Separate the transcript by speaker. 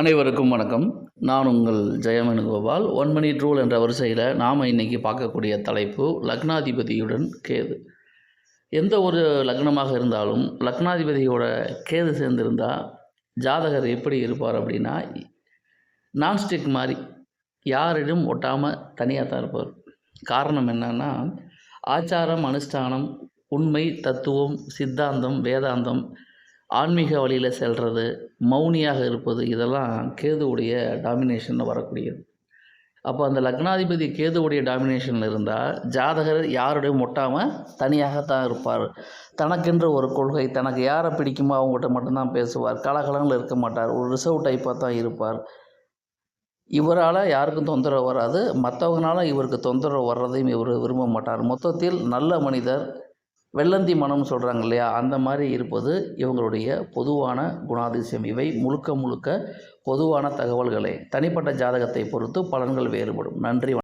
Speaker 1: அனைவருக்கும் வணக்கம். நான் உங்கள் ஜெயமனுகோபால் ஒன் மினிட் ரூல் என்ற வரிசையில் நாம் இன்றைக்கி பார்க்கக்கூடிய தலைப்பு லக்னாதிபதியுடன் கேது. எந்த ஒரு லக்னமாக இருந்தாலும் லக்னாதிபதியோட கேது சேர்ந்திருந்தால் ஜாதகர் எப்படி இருப்பார் அப்படின்னா நான்ஸ்டிக் மாதிரி யாரிடம் ஒட்டாமல் தனியாக தான் இருப்பார். காரணம் என்னன்னா ஆச்சாரம் அனுஷ்டானம் உண்மை தத்துவம் சித்தாந்தம் வேதாந்தம் ஆன்மீக வழியில் செல்வது மௌனியாக இருப்பது இதெல்லாம் கேதுவுடைய டாமினேஷனில் வரக்கூடியது. அப்போ அந்த லக்னாதிபதி கேதுவுடைய டாமினேஷனில் இருந்தால் ஜாதகர் யாருடையும் ஒட்டாமல் தனியாகத்தான் இருப்பார். தனக்கென்று ஒரு கொள்கை தனக்கு யாரை பிடிக்குமோ அவங்ககிட்ட மட்டும்தான் பேசுவார். கலகலங்களில் இருக்க மாட்டார். ஒரு ரிசர்வ் டைப்பாக தான் இருப்பார். இவரால் யாருக்கும் தொந்தரவு வராது. மற்றவங்களால இவருக்கு தொந்தரவு வர்றதையும் இவர் விரும்ப மாட்டார். மொத்தத்தில் நல்ல மனிதர் வெள்ளந்தி மனம் சொல்கிறாங்க இல்லையா? அந்த மாதிரி இருப்பது இவங்களுடைய பொதுவான குணாதிசயம். இவை முழுக்க முழுக்க பொதுவான தகவல்களை. தனிப்பட்ட ஜாதகத்தை பொறுத்து பலன்கள் வேறுபடும். நன்றி